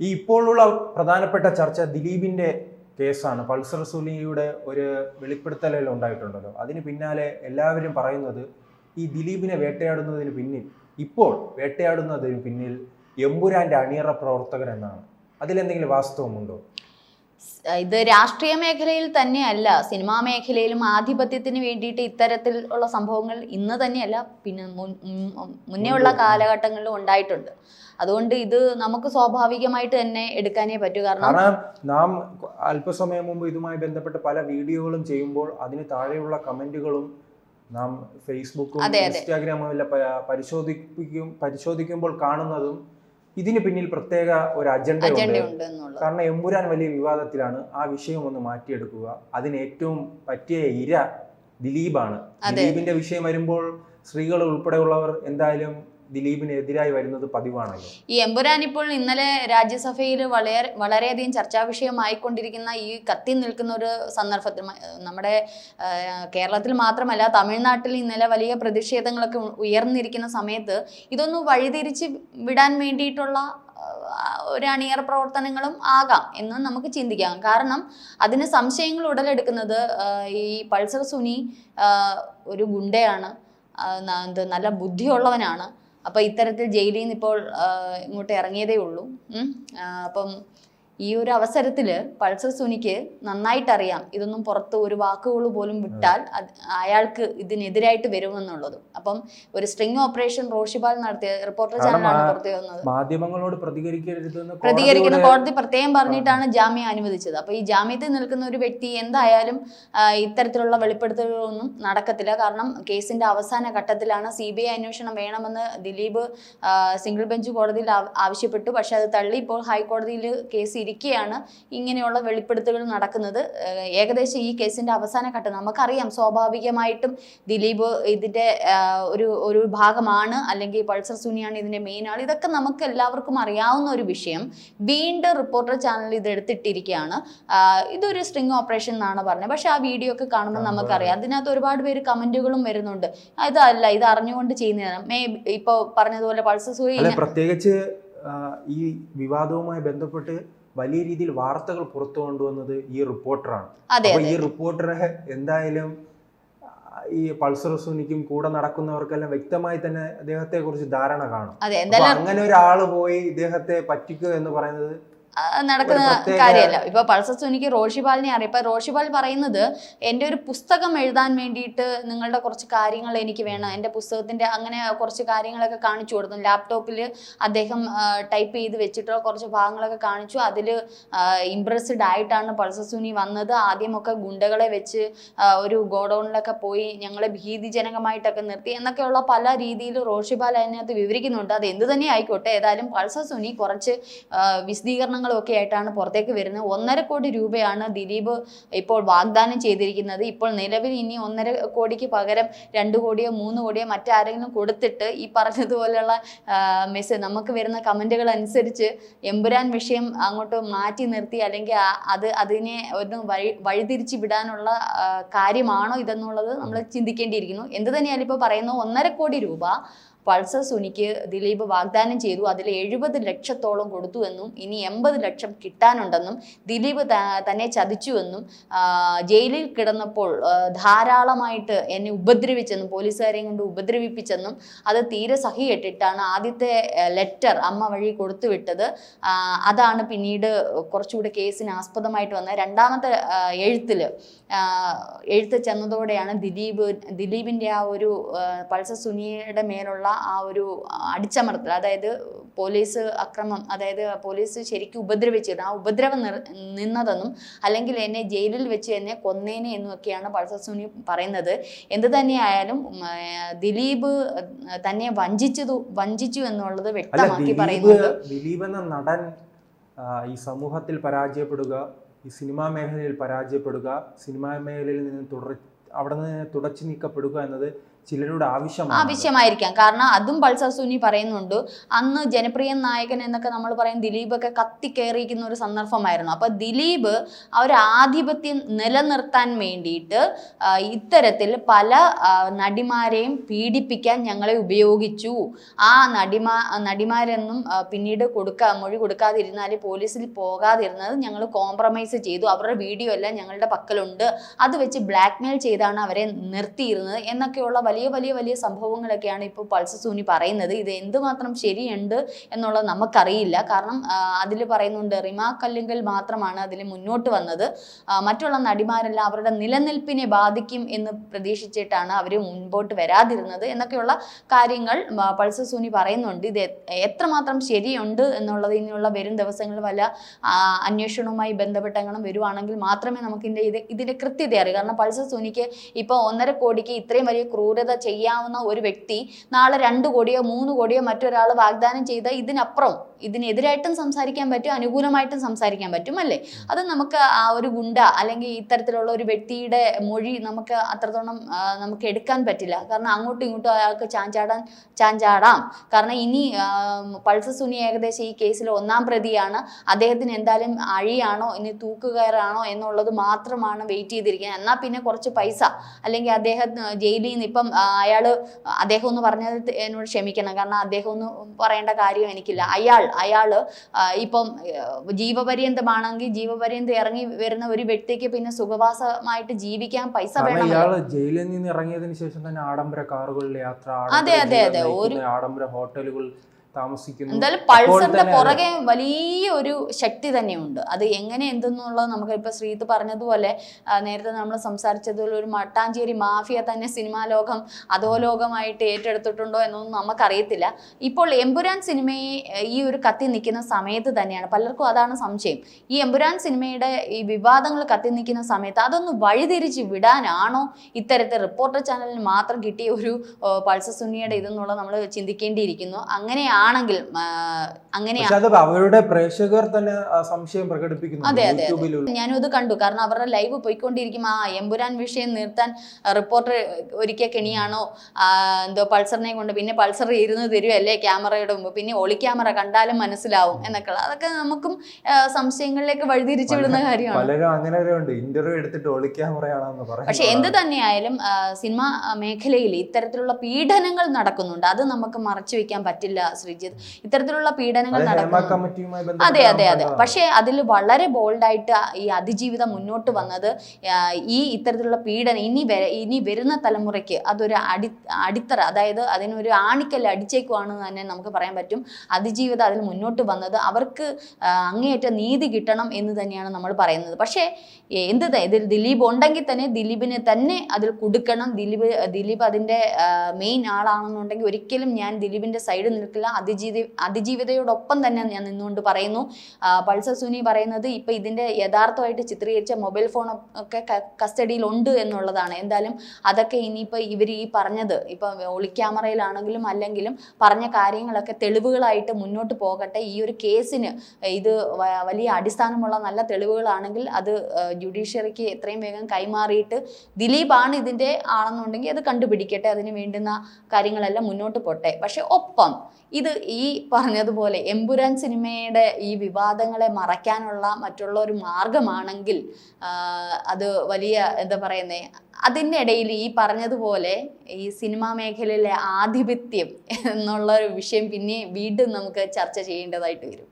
ഈ ഇപ്പോഴുള്ള പ്രധാനപ്പെട്ട ചർച്ച ദിലീപിന്റെ കേസാണ്. പൾസർ സുനിയുടെ ഒരു വെളിപ്പെടുത്തലിൽ ഉണ്ടായിട്ടുണ്ടല്ലോ. അതിന് പിന്നാലെ എല്ലാവരും പറയുന്നത് ഈ ദിലീപിനെ വേട്ടയാടുന്നതിന് പിന്നിൽ ഇപ്പോൾ വേട്ടയാടുന്നതിന് പിന്നിൽ എമ്പുരാന്റെ അണിയറ പ്രവർത്തകൻ എന്നാണ്. അതിലെന്തെങ്കിലും വാസ്തവമുണ്ടോ? ഇത് രാഷ്ട്രീയ മേഖലയിൽ തന്നെയല്ല സിനിമാ മേഖലയിലും ആധിപത്യത്തിന് വേണ്ടിയിട്ട് ഇത്തരത്തിൽ ഉള്ള സംഭവങ്ങൾ ഇന്ന് തന്നെയല്ല പിന്നെ മുന്നേ ഉള്ള കാലഘട്ടങ്ങളിലും ഉണ്ടായിട്ടുണ്ട്. അതുകൊണ്ട് ഇത് നമുക്ക് സ്വാഭാവികമായിട്ട് തന്നെ എടുക്കാനേ പറ്റൂ. കാരണം നാം അല്പസമയം മുമ്പ് ഇതുമായി ബന്ധപ്പെട്ട് പല വീഡിയോകളും ചെയ്യുമ്പോൾ അതിന് താഴെയുള്ള കമന്റുകളും നാം ഫേസ്ബുക്കും. ഇൻസ്റ്റാഗ്രാമും പരിശോധിപ്പിക്കും പരിശോധിക്കുമ്പോൾ കാണുന്നതും ഇതിന് പിന്നിൽ പ്രത്യേക ഒരു അജണ്ട ഉണ്ട്. കാരണം എമ്പുരാൻ വലിയ വിവാദത്തിലാണ് ആ വിഷയം ഒന്ന് മാറ്റിയെടുക്കുക. അതിന് ഏറ്റവും പറ്റിയ ഇര ദിലീപാണ്. ദിലീപിന്റെ വിഷയം വരുമ്പോൾ സ്ത്രീകൾ ഉൾപ്പെടെയുള്ളവർ എന്തായാലും ദിലീപിനെതിരായി വരുന്നത് പതിവാണല്ലോ. ഈ എമ്പുരാൻ ഇപ്പോൾ ഇന്നലെ രാജ്യസഭയിൽ വളരെ വളരെയധികം ചർച്ചാ വിഷയമായിക്കൊണ്ടിരിക്കുന്ന ഈ കത്തി നിൽക്കുന്ന ഒരു സന്ദർഭത്തിൽ നമ്മുടെ കേരളത്തിൽ മാത്രമല്ല തമിഴ്നാട്ടിൽ ഇന്നലെ വലിയ പ്രതിഷേധങ്ങളൊക്കെ ഉയർന്നിരിക്കുന്ന സമയത്ത് ഇതൊന്ന് വഴിതിരിച്ച് വിടാൻ വേണ്ടിയിട്ടുള്ള ഒരു അണിയർ പ്രവർത്തനങ്ങളും ആകാം എന്ന് നമുക്ക് ചിന്തിക്കാം. കാരണം അതിന് സംശയങ്ങൾ ഉടലെടുക്കുന്നത് ഈ പൾസർ സുനി ഒരു ഗുണ്ടയാണ്. നല്ല ബുദ്ധിയുള്ളവനാണ്. അപ്പോൾ ഇത്തരത്തിൽ ജയിലിൽ നിന്ന് ഇപ്പോൾ ഇങ്ങോട്ട് ഇറങ്ങിയതേ ഉള്ളൂ. അപ്പം ഈ ഒരു അവസരത്തിൽ പൾസർ സുനിക്ക് നന്നായിട്ട് അറിയാം ഇതൊന്നും പുറത്ത് ഒരു വാക്കുകൾ പോലും വിട്ടാൽ അയാൾക്ക് ഇതിനെതിരായിട്ട് വരുമെന്നുള്ളത്. അപ്പം ഒരു സ്ട്രിങ് ഓപ്പറേഷൻ റോഷിപാൽ നടത്തിയ റിപ്പോർട്ടർ ചാനലാണ് പുറത്തു വന്നത്. മാധ്യമങ്ങളോട് പ്രതികരിക്കുന്ന കോടതി പ്രത്യേകം പറഞ്ഞിട്ടാണ് ജാമ്യം അനുവദിച്ചത്. അപ്പൊ ഈ ജാമ്യത്തിൽ നിൽക്കുന്ന ഒരു വ്യക്തി എന്തായാലും ഇത്തരത്തിലുള്ള വെളിപ്പെടുത്തലുകളൊന്നും നടക്കത്തില്ല. കാരണം കേസിന്റെ അവസാന ഘട്ടത്തിലാണ് സി ബി ഐ അന്വേഷണം വേണമെന്ന് ദിലീപ് സിംഗിൾ ബെഞ്ച് കോടതിയിൽ ആവശ്യപ്പെട്ടു. പക്ഷെ അത് തള്ളി ഇപ്പോൾ ഹൈക്കോടതിയിൽ കേസ് ഇരിക്കെയാണ് ഇങ്ങനെയുള്ള വെളിപ്പെടുത്തലുകൾ നടക്കുന്നത്. ഏകദേശം ഈ കേസിന്റെ അവസാന ഘട്ടം നമുക്കറിയാം. സ്വാഭാവികമായിട്ടും ദിലീപ് ഇതിന്റെ ഒരു ഒരു ഭാഗമാണ്. അല്ലെങ്കിൽ പൾസർ സുനിയാണ് ഇതിന്റെ മെയിൻ ആൾ ഇതൊക്കെ നമുക്ക് എല്ലാവർക്കും അറിയാവുന്ന ഒരു വിഷയം. വീണ്ടും റിപ്പോർട്ടർ ചാനൽ ഇത് എടുത്തിട്ടിരിക്കുകയാണ് ഇതൊരു സ്ട്രിങ് ഓപ്പറേഷൻ എന്നാണ് പറഞ്ഞത്. പക്ഷേ ആ വീഡിയോ ഒക്കെ കാണുമ്പോൾ നമുക്കറിയാം. അതിനകത്ത് ഒരുപാട് പേര് കമന്റുകളും വരുന്നുണ്ട്. ഇതല്ല ഇത് അറിഞ്ഞുകൊണ്ട് ചെയ്യുന്നതാണ്. മേ ഇപ്പോൾ പറഞ്ഞതുപോലെ പൾസർ സുനി പ്രത്യേകിച്ച് ഈ വിവാദവുമായി ബന്ധപ്പെട്ട് വലിയ രീതിയിൽ വാർത്തകൾ പുറത്തു കൊണ്ടുവന്നത് ഈ റിപ്പോർട്ടറാണ്. അപ്പൊ ഈ റിപ്പോർട്ടറെ എന്തായാലും ഈ പൾസർ സുനിക്കും കൂടെ നടക്കുന്നവർക്കെല്ലാം വ്യക്തമായി തന്നെ അദ്ദേഹത്തെ കുറിച്ച് ധാരണ കാണും. അങ്ങനെ ഒരാൾ പോയി ഇദ്ദേഹത്തെ പറ്റിക്കുക എന്ന് പറയുന്നത് നടക്കുന്ന കാര്യമല്ല. ഇപ്പൊ പൾസർ സുനിക്ക് റോഷിപാലിനെ അറിയാം. ഇപ്പൊ റോഷിപാൽ പറയുന്നത് എന്റെ ഒരു പുസ്തകം എഴുതാൻ വേണ്ടിയിട്ട് നിങ്ങളുടെ കുറച്ച് കാര്യങ്ങൾ എനിക്ക് വേണം. എന്റെ പുസ്തകത്തിന്റെ അങ്ങനെ കുറച്ച് കാര്യങ്ങളൊക്കെ കാണിച്ചു കൊടുത്തു. ലാപ്ടോപ്പിൽ അദ്ദേഹം ടൈപ്പ് ചെയ്ത് വെച്ചിട്ടുള്ള കുറച്ച് ഭാഗങ്ങളൊക്കെ കാണിച്ചു. അതിൽ ഇംപ്രസ്ഡ് ആയിട്ടാണ് പൾസർ സുനി വന്നത്. ആദ്യമൊക്കെ ഗുണ്ടകളെ വെച്ച് ഒരു ഗോഡൌണിലൊക്കെ പോയി ഞങ്ങളെ ഭീതിജനകമായിട്ടൊക്കെ നിർത്തി എന്നൊക്കെയുള്ള പല രീതിയിൽ റോഷിപാൽ അതിനകത്ത് വിവരിക്കുന്നുണ്ട്. അത് എന്ത് തന്നെ ആയിക്കോട്ടെ. ഏതായാലും പൾസർ സുനി കുറച്ച് ആ, ഒക്കെ ആയിട്ടാണ് പുറത്തേക്ക് വരുന്നത്. ഒന്നര കോടി രൂപയാണ് ദിലീപ് ഇപ്പോൾ വാഗ്ദാനം ചെയ്തിരിക്കുന്നത്. ഇപ്പോൾ നിലവിൽ ഇനി ഒന്നര കോടിക്ക് പകരം രണ്ട് കോടിയോ മൂന്ന് കോടിയോ മറ്റാരെങ്കിലും കൊടുത്തിട്ട് ഈ പറഞ്ഞതുപോലെയുള്ള മെസ്സേജ് നമുക്ക് വരുന്ന കമന്റുകൾ അനുസരിച്ച് എമ്പുരാൻ വിഷയം അങ്ങോട്ട് മാറ്റി നിർത്തി അല്ലെങ്കിൽ അത് അതിനെ ഒന്ന് വഴി വഴിതിരിച്ച് വിടാനുള്ള കാര്യമാണോ ഇതെന്നുള്ളത് നമ്മൾ ചിന്തിക്കേണ്ടിയിരിക്കുന്നു. എന്ത് തന്നെയാലും ഇപ്പോൾ പറയുന്നു ഒന്നര കോടി രൂപ പൾസർ സുനിക്ക് ദിലീപ് വാഗ്ദാനം ചെയ്തു. അതിൽ എഴുപത് ലക്ഷത്തോളം കൊടുത്തു എന്നും ഇനി എൺപത് ലക്ഷം കിട്ടാനുണ്ടെന്നും ദിലീപ് തന്നെ ചതിച്ചുവെന്നും ജയിലിൽ കിടന്നപ്പോൾ ധാരാളമായിട്ട് എന്നെ ഉപദ്രവിച്ചെന്നും പോലീസുകാരെയും കൊണ്ട് ഉപദ്രവിപ്പിച്ചെന്നും അത് തീരെ സഹിയിട്ടിട്ടാണ് ആദ്യത്തെ ലെറ്റർ അമ്മ വഴി കൊടുത്തുവിട്ടത് അതാണ് പിന്നീട് കുറച്ചുകൂടെ കേസിന് ആസ്പദമായിട്ട് വന്നത്. രണ്ടാമത്തെ എഴുത്തിൽ എഴുത്ത് ചെന്നതോടെയാണ് ദിലീപ് ദിലീപിന്റെ ആ ഒരു പൾസർ സുനിയുടെ മേലുള്ള ആ ഒരു അടിച്ചമർത്തൽ അതായത് പോലീസ് അക്രമം അതായത് പോലീസ് ശരിക്കും ഉപദ്രവിച്ചിരുന്നു. ആ ഉപദ്രവം നിന്നതെന്നും അല്ലെങ്കിൽ എന്നെ ജയിലിൽ വെച്ച് എന്നെ കൊന്നേനെ എന്നുമൊക്കെയാണ് പൾസർ സുനി പറയുന്നത്. എന്ത് തന്നെയായാലും ദിലീപ് തന്നെ വഞ്ചിച്ചതു വഞ്ചിച്ചു എന്നുള്ളത് വ്യക്തമാക്കി പറയുന്നത് ദിലീപ് എന്ന നടൻ ഈ സമൂഹത്തിൽ പരാജയപ്പെടുക ഈ സിനിമാ മേഖലയിൽ പരാജയപ്പെടുക സിനിമാ മേഖലയിൽ നിന്ന് തുടർ അവിടെ നിന്ന് തുടച്ചു നീക്കപ്പെടുക എന്നത് ചിലരുടെ ആവശ്യം ആവശ്യമായിരിക്കാം. കാരണം അതും പൾസർ സുനി പറയുന്നുണ്ട്. അന്ന് ജനപ്രിയ നായകൻ എന്നൊക്കെ നമ്മൾ പറയും ദിലീപ് ഒക്കെ കത്തിക്കേറിയിരിക്കുന്ന ഒരു സന്ദർഭമായിരുന്നു. അപ്പൊ ദിലീപ് ഒരു ആധിപത്യം നിലനിർത്താൻ വേണ്ടിയിട്ട് ഇത്തരത്തിൽ പല നടിമാരെയും പീഡിപ്പിക്കാൻ ഞങ്ങളെ ഉപയോഗിച്ചു. ആ നടിമാ നടിമാരെന്നും പിന്നീട് കൊടുക്കാ മൊഴി കൊടുക്കാതിരുന്നാൽ പോലീസിൽ പോകാതിരുന്നത് ഞങ്ങൾ കോംപ്രമൈസ് ചെയ്തു. അവരുടെ വീഡിയോ എല്ലാം ഞങ്ങളുടെ പക്കലുണ്ട്. അത് വെച്ച് ബ്ലാക്ക്മെയിൽ ചെയ്താണ് അവരെ നിർത്തിയിരുന്നത് എന്നൊക്കെയുള്ള വലിയ വലിയ വലിയ സംഭവങ്ങളൊക്കെയാണ് ഇപ്പോൾ പൾസ് സൂനി പറയുന്നത്. ഇത് എന്തുമാത്രം ശരിയുണ്ട് എന്നുള്ളത് നമുക്കറിയില്ല. കാരണം അതിൽ പറയുന്നുണ്ട് റിമാ കല്ലുങ്കൽ മാത്രമാണ് അതിൽ മുന്നോട്ട് വന്നത്. മറ്റുള്ള നടിമാരെല്ലാം അവരുടെ നിലനിൽപ്പിനെ ബാധിക്കും എന്ന് പ്രതീക്ഷിച്ചിട്ടാണ് അവർ മുൻപോട്ട് വരാതിരുന്നത്. എന്നൊക്കെയുള്ള കാര്യങ്ങൾ പൾസ് സൂനി പറയുന്നുണ്ട്. ഇത് എത്രമാത്രം ശരിയുണ്ട് എന്നുള്ളത് ഇനിയുള്ള വരും ദിവസങ്ങളിൽ വല്ല അന്വേഷണവുമായി ബന്ധപ്പെട്ടങ്ങളും വരുവാണെങ്കിൽ മാത്രമേ നമുക്ക് ഇതിന്റെ ഇത് ഇതിന്റെ കൃത്യത അറിയൂ. കാരണം പൾസ് സൂനിക്ക് ഇപ്പോൾ ഒന്നര കോടിക്ക് ഇത്രയും വലിയ ക്രൂരത ചെയ്യാവുന്ന ഒരു വ്യക്തി നാളെ രണ്ട് കോടിയോ മൂന്ന് കോടിയോ മറ്റൊരാൾ വാഗ്ദാനം ചെയ്ത ഇതിനപ്പുറം ഇതിനെതിരായിട്ടും സംസാരിക്കാൻ പറ്റും അനുകൂലമായിട്ടും സംസാരിക്കാൻ പറ്റും അല്ലേ? അത് നമുക്ക് ആ ഒരു ഗുണ്ട അല്ലെങ്കിൽ ഇത്തരത്തിലുള്ള ഒരു വ്യക്തിയുടെ മൊഴി നമുക്ക് അത്രത്തോളം നമുക്ക് എടുക്കാൻ പറ്റില്ല. കാരണം അങ്ങോട്ടും ഇങ്ങോട്ടും അയാൾക്ക് ചാഞ്ചാടാൻ ചാഞ്ചാടാം. കാരണം ഇനി പൾസർ സുനി ഏകദേശം ഈ കേസിൽ ഒന്നാം പ്രതിയാണ്. അദ്ദേഹത്തിന് എന്തായാലും അഴിയാണോ ഇനി തൂക്കുകയറാണോ എന്നുള്ളത് മാത്രമാണ് വെയിറ്റ് ചെയ്തിരിക്കുന്നത്. എന്നാൽ പിന്നെ കുറച്ച് പൈസ അല്ലെങ്കിൽ അദ്ദേഹം ജയിലിൽ നിന്ന് ഇപ്പം അയാൾ അദ്ദേഹം ഒന്ന് പറഞ്ഞത് എന്നോട് ക്ഷമിക്കണം. കാരണം അദ്ദേഹം ഒന്ന് പറയേണ്ട കാര്യം എനിക്കില്ല. അയാൾ അയാൾ ആ, ഇപ്പം ജീവപര്യന്തമാണെങ്കിൽ ജീവപര്യന്തം ഇറങ്ങി വരുന്ന ഒരു വ്യക്തിക്ക് പിന്നെ സുഖവാസമായിട്ട് ജീവിക്കാൻ പൈസ വേണം ജയിലിൽ നിന്ന് ഇറങ്ങിയതിന് ശേഷം തന്നെ ആഡംബര കാറുകളിൽ യാത്ര അതെ, അതെ, അതെ. ഒരു- ആഡംബര ഹോട്ടലുകൾ താമസിക്കുന്നു. എന്തായാലും പൾസറിന്റെ പുറകെ വലിയ ഒരു ശക്തി തന്നെയുണ്ട്. അത് എങ്ങനെ എന്തെന്നുള്ളത് നമുക്ക് ഇപ്പൊ ശ്രീത്ത് പറഞ്ഞതുപോലെ നേരത്തെ നമ്മൾ സംസാരിച്ചതുപോലെ ഒരു മട്ടാഞ്ചേരി മാഫിയ തന്നെ സിനിമാ ലോകം അധോലോകമായിട്ട് ഏറ്റെടുത്തിട്ടുണ്ടോ എന്നൊന്നും നമുക്കറിയത്തില്ല. ഇപ്പോൾ എമ്പുരാൻ സിനിമയെ ഈ ഒരു കത്തി നിൽക്കുന്ന സമയത്ത് തന്നെയാണ്. പലർക്കും അതാണ് സംശയം. ഈ എമ്പുരാൻ സിനിമയുടെ ഈ വിവാദങ്ങൾ കത്തി നിൽക്കുന്ന സമയത്ത് അതൊന്ന് വഴിതിരിച്ച് വിടാനാണോ ഇത്തരത്തിൽ റിപ്പോർട്ടർ ചാനലിന് മാത്രം കിട്ടിയ ഒരു ഏഹ്, പൾസർ സുനിയുടെ ഇതെന്നുള്ളത് നമ്മൾ ചിന്തിക്കേണ്ടിയിരിക്കുന്നു. അങ്ങനെയാണെങ്കിൽ ആ, അങ്ങനെ അവരുടെ പ്രേക്ഷകർ തന്നെ സംശയം പ്രകടിപ്പിക്കുന്നു അതെ, അതെ, ഞാനും ഇത് കണ്ടു. കാരണം അവരുടെ ലൈവ് പോയിക്കൊണ്ടിരിക്കും ആ എമ്പുരാൻ വിഷയം നിർത്താൻ റിപ്പോർട്ടർ ഒരിക്കൽ കെണിയാണോ എന്തോ പൾസറിനെ കൊണ്ട് പിന്നെ പൾസർ ഇരുന്ന് തരുമല്ലേ ക്യാമറയുടെ മുമ്പ്? പിന്നെ ഒളി ക്യാമറ കണ്ടാലും മനസ്സിലാവും എന്നൊക്കെ അതൊക്കെ നമുക്കും സംശയങ്ങളിലേക്ക് വഴിതിരിച്ചു വിടുന്ന കാര്യമാണ്. പലരും അങ്ങനെ ഉണ്ട്. ഇന്റർവ്യൂ എടുത്തിട്ട് ഒളിക്യാമറയാണെന്ന് പക്ഷെ എന്ത് തന്നെയായാലും സിനിമ മേഖലയിൽ ഇത്തരത്തിലുള്ള പീഡനങ്ങൾ നടക്കുന്നുണ്ട്. അത് നമുക്ക് മറച്ചു വെക്കാൻ പറ്റില്ല ശ്രീജിത്ത് ഇത്തരത്തിലുള്ള പീഡനങ്ങൾ നടക്കുന്നു. അതെ അതെ അതെ. പക്ഷേ അതിൽ വളരെ ബോൾഡായിട്ട് ഈ അതിജീവിതം മുന്നോട്ട് വന്നത് ഈ ഇത്തരത്തിലുള്ള പീഡനം ഇനി ഇനി വരുന്ന തലമുറയ്ക്ക് അതൊരു അടി അടിത്തറ അതായത് അതിനൊരു ആണിക്കല്ല് അടിച്ചേക്കുവാണെന്ന് തന്നെ നമുക്ക് പറയാൻ പറ്റും. അതിജീവിതം അതിൽ മുന്നോട്ട് വന്നത് അവർക്ക് അങ്ങേയറ്റം നീതി കിട്ടണം എന്ന് തന്നെയാണ് നമ്മൾ പറയുന്നത്. പക്ഷേ എന്ത് ഇതിൽ ദിലീപ് ഉണ്ടെങ്കിൽ തന്നെ ദിലീപിനെ തന്നെ അതിൽ കൊടുക്കണം. ദിലീപ് ദിലീപ് അതിന്റെ മെയിൻ ആളാണെന്നുണ്ടെങ്കിൽ ഒരിക്കലും ഞാൻ ദിലീപിന്റെ സൈഡ് നിൽക്കില്ല. അതിജീവി അതിജീവിതയോടൊപ്പം തന്നെ ഞാൻ നിന്നുകൊണ്ട് പറയുന്നു. പൾസർ സുനി പറയുന്നത് ഇപ്പം ഇതിന്റെ യഥാർത്ഥമായിട്ട് ചിത്രീകരിച്ച മൊബൈൽ ഫോൺ ഒക്കെ കസ്റ്റഡിയിലുണ്ട് എന്നുള്ളതാണ്. എന്തായാലും അതൊക്കെ ഇനിയിപ്പോൾ ഇവർ ഈ പറഞ്ഞത്. ഇപ്പം ഒളിക്യാമറയിലാണെങ്കിലും അല്ലെങ്കിലും പറഞ്ഞ കാര്യങ്ങളൊക്കെ തെളിവുകളായിട്ട് മുന്നോട്ട് പോകട്ടെ. ഈ ഒരു കേസിന് ഇത് വലിയ അടിസ്ഥാനമുള്ള നല്ല തെളിവുകളാണെങ്കിൽ അത് ജുഡീഷ്യറിക്ക് എത്രയും വേഗം കൈമാറിയിട്ട് ദിലീപാണ് ഇതിന്റെ ആണെന്നുണ്ടെങ്കിൽ അത് കണ്ടുപിടിക്കട്ടെ. അതിന് വേണ്ടുന്ന കാര്യങ്ങളെല്ലാം മുന്നോട്ട് പോട്ടെ. പക്ഷെ ഒപ്പം ഇത് ഈ പറഞ്ഞതുപോലെ എമ്പുരാൻ സിനിമയുടെ ഈ വിവാദങ്ങളെ മറയ്ക്കാനുള്ള മറ്റുള്ള ഒരു മാർഗമാണെങ്കിൽ അത് വലിയ എന്താ പറയുന്നേ അതിന്റെ ഇടയിൽ ഈ പറഞ്ഞതുപോലെ ഈ സിനിമാ മേഖലയിലെ ആധിപത്യം എന്നുള്ള ഒരു വിഷയം പിന്നെ വീണ്ടും നമുക്ക് ചർച്ച ചെയ്യേണ്ടതായിട്ട് വരും.